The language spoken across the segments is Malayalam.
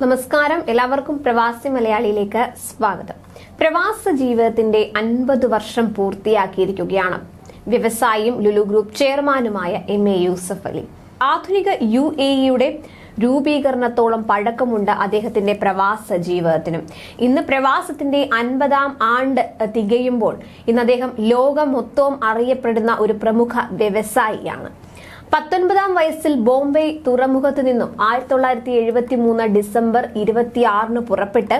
നമസ്കാരം. എല്ലാവർക്കും പ്രവാസി മലയാളിയിലേക്ക് സ്വാഗതം. പ്രവാസ ജീവിതത്തിന്റെ അൻപത് വർഷം പൂർത്തിയാക്കിയിരിക്കുകയാണ് വ്യവസായിയും ലുലു ഗ്രൂപ്പ് ചെയർമാനുമായ എം എ യൂസഫ് അലി. ആധുനിക യു എ ഇയുടെ രൂപീകരണത്തോളം പഴക്കമുണ്ട് അദ്ദേഹത്തിന്റെ പ്രവാസ ജീവിതത്തിനും. ഇന്ന് പ്രവാസത്തിന്റെ അൻപതാം ആണ്ട് തികയുമ്പോൾ ഇന്ന് അദ്ദേഹം ലോകം മൊത്തവും അറിയപ്പെടുന്ന ഒരു പ്രമുഖ വ്യവസായിയാണ്. പത്തൊൻപതാം വയസ്സിൽ ബോംബെ തുറമുഖത്ത് നിന്നും ആയിരത്തി തൊള്ളായിരത്തി എഴുപത്തി മൂന്ന് ഡിസംബർ ഇരുപത്തിയാറിന് പുറപ്പെട്ട്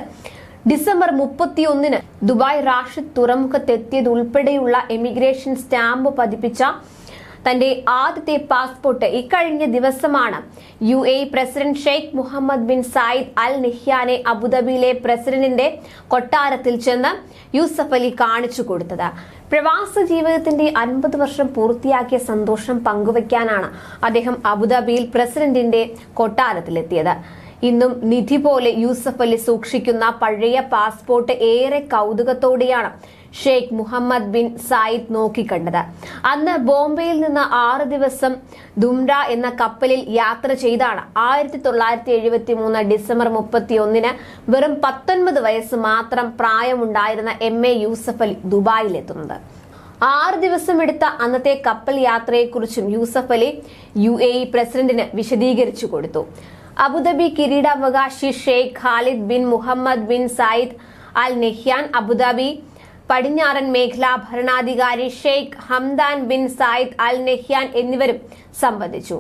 ഡിസംബർ മുപ്പത്തിയൊന്നിന് ദുബായ് റാഷിദ് തുറമുഖത്തെത്തിയതുൾപ്പെടെയുള്ള എമിഗ്രേഷൻ സ്റ്റാമ്പ് പതിപ്പിച്ച തന്റെ ആദ്യത്തെ പാസ്പോർട്ട് ഇക്കഴിഞ്ഞ ദിവസമാണ്. U A president Sheikh Mohammed bin Zayed Al നിഹ്യാനെ അബുദാബിയിലെ പ്രസിഡന്റിന്റെ കൊട്ടാരത്തിൽ ചെന്ന് യൂസഫ് അലി കാണിച്ചു കൊടുത്തത്. പ്രവാസ ജീവിതത്തിന്റെ അൻപത് വർഷം പൂർത്തിയാക്കിയ സന്തോഷം പങ്കുവയ്ക്കാനാണ് അദ്ദേഹം അബുദാബിയിൽ പ്രസിഡന്റിന്റെ കൊട്ടാരത്തിലെത്തിയത്. ഇന്നും നിധി പോലെ യൂസഫ് അലി സൂക്ഷിക്കുന്ന പഴയ പാസ്പോർട്ട് ഏറെ കൗതുകത്തോടെയാണ് ഷെയ്ഖ് മുഹമ്മദ് ബിൻ സായിദ് നോക്കിക്കണ്ടത്. അന്ന് ബോംബെയിൽ നിന്ന് ആറ് ദിവസം ദുംറ എന്ന കപ്പലിൽ യാത്ര ചെയ്താണ് ആയിരത്തി തൊള്ളായിരത്തി എഴുപത്തി മൂന്ന് ഡിസംബർ മുപ്പത്തി ഒന്നിന് വെറും പത്തൊൻപത് വയസ്സ് മാത്രം പ്രായമുണ്ടായിരുന്ന എം എ യൂസഫ് അലി ദുബായിലെത്തുന്നത്. ആറ് ദിവസം എടുത്ത അന്നത്തെ കപ്പൽ യാത്രയെക്കുറിച്ചും Yusuff Ali U A E പ്രസിഡന്റിന് വിശദീകരിച്ചു കൊടുത്തു. അബുദാബി കിരീടാവകാശി Sheikh Khalid bin Mohammed bin Zayed Al Nahyan Abu Dhabi പടിഞ്ഞാറൻ മേഖലാ ഭരണാധികാരി Sheikh Hamdan bin Zayed Al Nahyan എന്നിവരും സംബന്ധിച്ചു.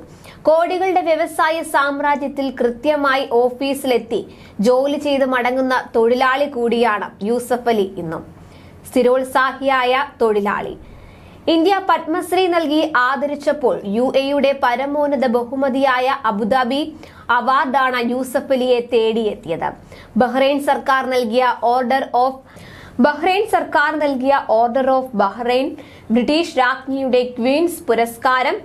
കോടികളുടെ വ്യവസായ സാമ്രാജ്യത്തിൽ കൃത്യമായി ഓഫീസിലെത്തി ജോലി ചെയ്ത് മടങ്ങുന്ന തൊഴിലാളി കൂടിയാണ് യൂസഫ് അലി ഇന്നും. സ്ഥിരോത്സാഹിയായ തൊഴിലാളി. ഇന്ത്യ പത്മശ്രീ നൽകി ആദരിച്ചപ്പോൾ യു എയുടെ പരമോന്നത ബഹുമതിയായ അബുദാബി അവാർഡാണ് യൂസഫ് അലിയെ തേടിയെത്തിയത്. ബഹ്റൈൻ സർക്കാർ നൽകിയ ഓർഡർ ഓഫ് ബഹ്റൈൻ സർക്കാർ നൽകിയ ഓർഡർ ഓഫ് ബഹ്റൈൻ ബ്രിട്ടീഷ് രാജ്ഞിയുടെ ക്വീൻസ് പുരസ്കാരം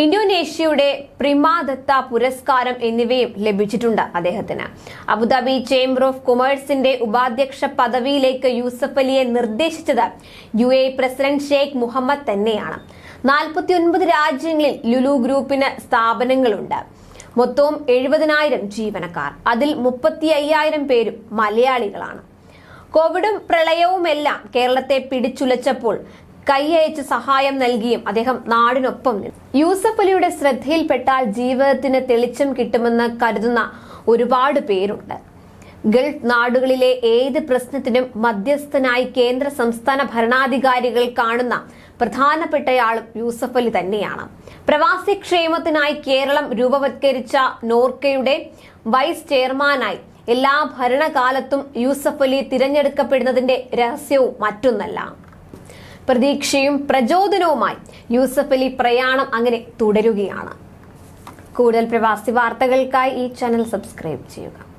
ഇന്തോനേഷ്യയുടെ പ്രിമാദത്ത പുരസ്കാരം എന്നിവയും ലഭിച്ചിട്ടുണ്ട് അദ്ദേഹത്തിന്. അബുദാബി ചേംബർ ഓഫ് കൊമേഴ്സിന്റെ ഉപാധ്യക്ഷ പദവിയിലേക്ക് യൂസഫ് അലിയെ നിർദ്ദേശിച്ചത് U A president Sheikh Mohammed തന്നെയാണ്. നാൽപ്പത്തിയൊൻപത് രാജ്യങ്ങളിൽ ലുലു ഗ്രൂപ്പിന് സ്ഥാപനങ്ങളുണ്ട്. മൊത്തവും എഴുപതിനായിരം ജീവനക്കാർ. അതിൽ മുപ്പത്തി അയ്യായിരം പേരും മലയാളികളാണ്. കോവിഡും പ്രളയവുമെല്ലാം കേരളത്തെ പിടിച്ചുലച്ചപ്പോൾ കൈയയച്ച് സഹായം നൽകിയും അദ്ദേഹം നാടിനൊപ്പം യൂസഫ് അലിയുടെ ശ്രദ്ധയിൽപ്പെട്ടാൽ ജീവിതത്തിന് തെളിച്ചം കിട്ടുമെന്ന് കരുതുന്ന ഒരുപാട് പേരുണ്ട്. ഗൾഫ് നാടുകളിലെ ഏത് പ്രശ്നത്തിനും മധ്യസ്ഥനായി കേന്ദ്ര സംസ്ഥാന ഭരണാധികാരികൾ കാണുന്ന പ്രധാനപ്പെട്ടയാളും യൂസഫ് അലി തന്നെയാണ്. പ്രവാസി ക്ഷേമത്തിനായി കേരളം രൂപവത്കരിച്ച നോർക്കയുടെ വൈസ് ചെയർമാനായി എല്ലാ ഭരണകാലത്തും യൂസഫ് അലി തിരഞ്ഞെടുക്കപ്പെടുന്നതിന്റെ രഹസ്യവും മറ്റൊന്നല്ല. പ്രതീക്ഷയും പ്രചോദനവുമായി യൂസഫ് അലി പ്രയാണം അങ്ങനെ തുടരുകയാണ്. കൂടുതൽ പ്രവാസി വാർത്തകൾക്കായി ഈ ചാനൽ സബ്സ്ക്രൈബ് ചെയ്യുക.